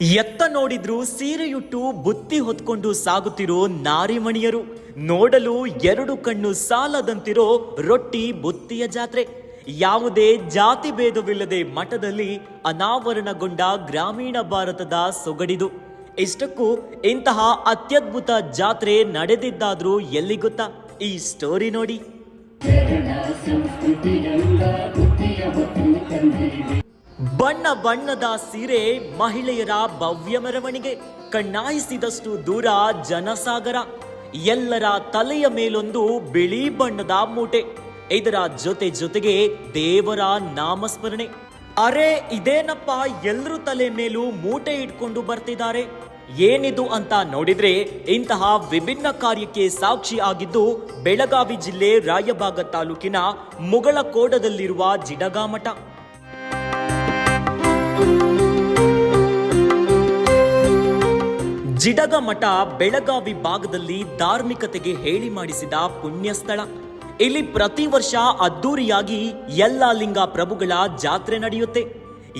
ಎತ್ತ ನೋಡಿದ್ರು ಸೀರೆಯುಟ್ಟು ಬುತ್ತಿ ಹೊತ್ಕೊಂಡು ಸಾಗುತ್ತಿರೋ ನಾರಿಮಣಿಯರು. ನೋಡಲು ಎರಡು ಕಣ್ಣು ಸಾಲದಂತಿರೋ ರೊಟ್ಟಿ ಬುತ್ತಿಯ ಜಾತ್ರೆ. ಯಾವುದೇ ಜಾತಿ ಭೇದವಿಲ್ಲದೆ ಮಠದಲ್ಲಿ ಅನಾವರಣಗೊಂಡ ಗ್ರಾಮೀಣ ಭಾರತದ ಸೊಗಡಿದು. ಇಷ್ಟಕ್ಕೂ ಇಂತಹ ಅತ್ಯದ್ಭುತ ಜಾತ್ರೆ ನಡೆದಿದ್ದಾದ್ರೂ ಎಲ್ಲಿ ಗೊತ್ತಾ? ಈ ಸ್ಟೋರಿ ನೋಡಿ. ಬಣ್ಣ ಬಣ್ಣದ ಸೀರೆ ಮಹಿಳೆಯರ ಭವ್ಯ ಮೆರವಣಿಗೆ. ಕಣ್ಣಾಯಿಸಿದಷ್ಟು ದೂರ ಜನಸಾಗರ. ಎಲ್ಲರ ತಲೆಯ ಮೇಲೊಂದು ಬಿಳಿ ಬಣ್ಣದ ಮೂಟೆ. ಇದರ ಜೊತೆ ಜೊತೆಗೆ ದೇವರ ನಾಮಸ್ಮರಣೆ. ಅರೆ, ಇದೇನಪ್ಪ ಎಲ್ಲರೂ ತಲೆ ಮೇಲೂ ಮೂಟೆ ಇಟ್ಕೊಂಡು ಬರ್ತಿದ್ದಾರೆ? ಏನಿದು ಅಂತ ನೋಡಿದ್ರೆ ಇಂತಹ ವಿಭಿನ್ನ ಕಾರ್ಯಕ್ಕೆ ಸಾಕ್ಷಿ ಆಗಿದ್ದು ಬೆಳಗಾವಿ ಜಿಲ್ಲೆ ರಾಯಭಾಗ ತಾಲೂಕಿನ ಮುಗಳಕೋಡದಲ್ಲಿರುವ ಜಿಡಗಾಮಠ. ಜಿಡಗ ಮಠ ಬೆಳಗಾವಿ ಭಾಗದಲ್ಲಿ ಧಾರ್ಮಿಕತೆಗೆ ಹೇಳಿ ಮಾಡಿಸಿದ ಪುಣ್ಯ ಸ್ಥಳ ಇಲ್ಲಿ ಪ್ರತಿ ವರ್ಷ ಅದ್ದೂರಿಯಾಗಿ ಲಿಂಗ ಪ್ರಭುಗಳ ಜಾತ್ರೆ ನಡೆಯುತ್ತೆ.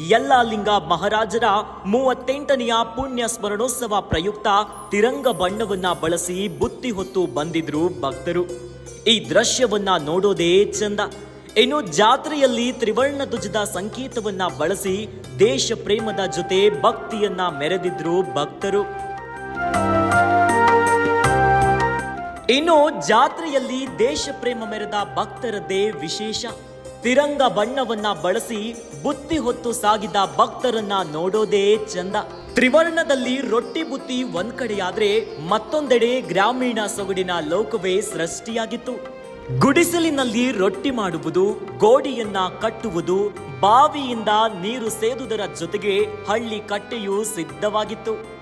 ಯಲ್ಲಾಲಿಂಗ ಮಹಾರಾಜರ ಮೂವತ್ತೆಂಟನೆಯ ಪುಣ್ಯ ಸ್ಮರಣೋತ್ಸವ ಪ್ರಯುಕ್ತ ತಿರಂಗ ಬಣ್ಣವನ್ನ ಬಳಸಿ ಬುತ್ತಿ ಹೊತ್ತು ಬಂದಿದ್ರು ಭಕ್ತರು. ಈ ದೃಶ್ಯವನ್ನ ನೋಡೋದೇ ಚಂದ. ಇನ್ನು ಜಾತ್ರೆಯಲ್ಲಿ ತ್ರಿವರ್ಣ ಧ್ವಜದ ಸಂಕೇತವನ್ನ ಬಳಸಿ ದೇಶ ಪ್ರೇಮದ ಜೊತೆ ಭಕ್ತಿಯನ್ನ ಮೆರೆದಿದ್ರು ಭಕ್ತರು. ಇನ್ನು ಜಾತ್ರೆಯಲ್ಲಿ ದೇಶ ಪ್ರೇಮ ಮೆರೆದ ಭಕ್ತರದ್ದೇ ವಿಶೇಷ. ತಿರಂಗ ಬಣ್ಣವನ್ನ ಬಳಸಿ ಬುತ್ತಿ ಹೊತ್ತು ಸಾಗಿದ ಭಕ್ತರನ್ನ ನೋಡೋದೇ ಚಂದ. ತ್ರಿವರ್ಣದಲ್ಲಿ ರೊಟ್ಟಿ ಬುತ್ತಿ ಒಂದ್ ಕಡೆಯಾದ್ರೆ ಮತ್ತೊಂದೆಡೆ ಗ್ರಾಮೀಣ ಸೊಗಡಿನ ಲೋಕವೇ ಸೃಷ್ಟಿಯಾಗಿತ್ತು. ಗುಡಿಸಲಿನಲ್ಲಿ ರೊಟ್ಟಿ ಮಾಡುವುದು, ಗೋಡಿಯನ್ನ ಕಟ್ಟುವುದು, ಬಾವಿಯಿಂದ ನೀರು ಸೇದುವುದರ ಜೊತೆಗೆ ಹಳ್ಳಿ ಕಟ್ಟೆಯೂ ಸಿದ್ಧವಾಗಿತ್ತು.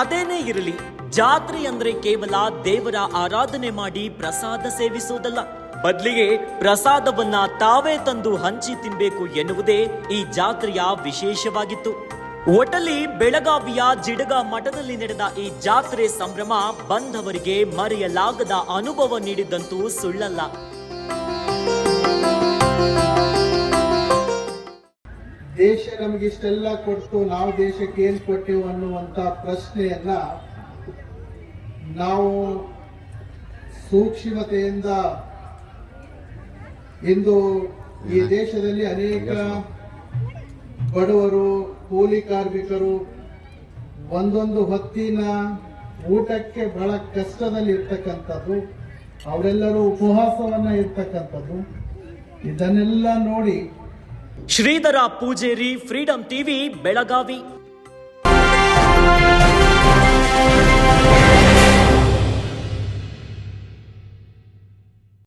ಅದೇನೇ ಇರಲಿ, ಜಾತ್ರೆ ಅಂದ್ರೆ ಕೇವಲ ದೇವರ ಆರಾಧನೆ ಮಾಡಿ ಪ್ರಸಾದ ಸೇವಿಸುವುದಲ್ಲ. ಬದಲಿಗೆ ಪ್ರಸಾದವನ್ನ ತಾವೇ ತಂದು ಹಂಚಿ ತಿನ್ಬೇಕು ಎನ್ನುವುದೇ ಈ ಜಾತ್ರೆಯ ವಿಶೇಷವಾಗಿತ್ತು. ಒಟಲಿ ಬೆಳಗಾವಿಯ ಜಿಡಗ ಮಠದಲ್ಲಿ ನಡೆದ ಈ ಜಾತ್ರೆ ಸಂಭ್ರಮ ಬಂದವರಿಗೆ ಮರೆಯಲಾಗದ ಅನುಭವ ನೀಡಿದ್ದಂತೂ ಸುಳ್ಳಲ್ಲ. ದೇಶ ನಮಗೆ ಇಷ್ಟೆಲ್ಲ ಕೊಟ್ಟು ನಾವು ದೇಶಕ್ಕೆ ಏನ್ ಕೊಟ್ಟೆವು ಅನ್ನುವಂತ ಪ್ರಶ್ನೆಯನ್ನ ನಾವು ಸೂಕ್ಷ್ಮತೆಯಿಂದ ಇಂದು ಈ ದೇಶದಲ್ಲಿ ಅನೇಕ ಬಡವರು, ಕೂಲಿ ಕಾರ್ಮಿಕರು ಒಂದೊಂದು ಹೊತ್ತಿನ ಊಟಕ್ಕೆ ಬಹಳ ಕಷ್ಟದಲ್ಲಿ ಇರ್ತಕ್ಕಂಥದ್ದು, ಅವರೆಲ್ಲರೂ ಉಪವಾಸವನ್ನ ಇರ್ತಕ್ಕಂಥದ್ದು, ಇದನ್ನೆಲ್ಲ ನೋಡಿ ಶ್ರೀಧರ ಪೂಜೇರಿ ಫ್ರೀಡಂ ಟಿವಿ ಬೆಳಗಾವಿ.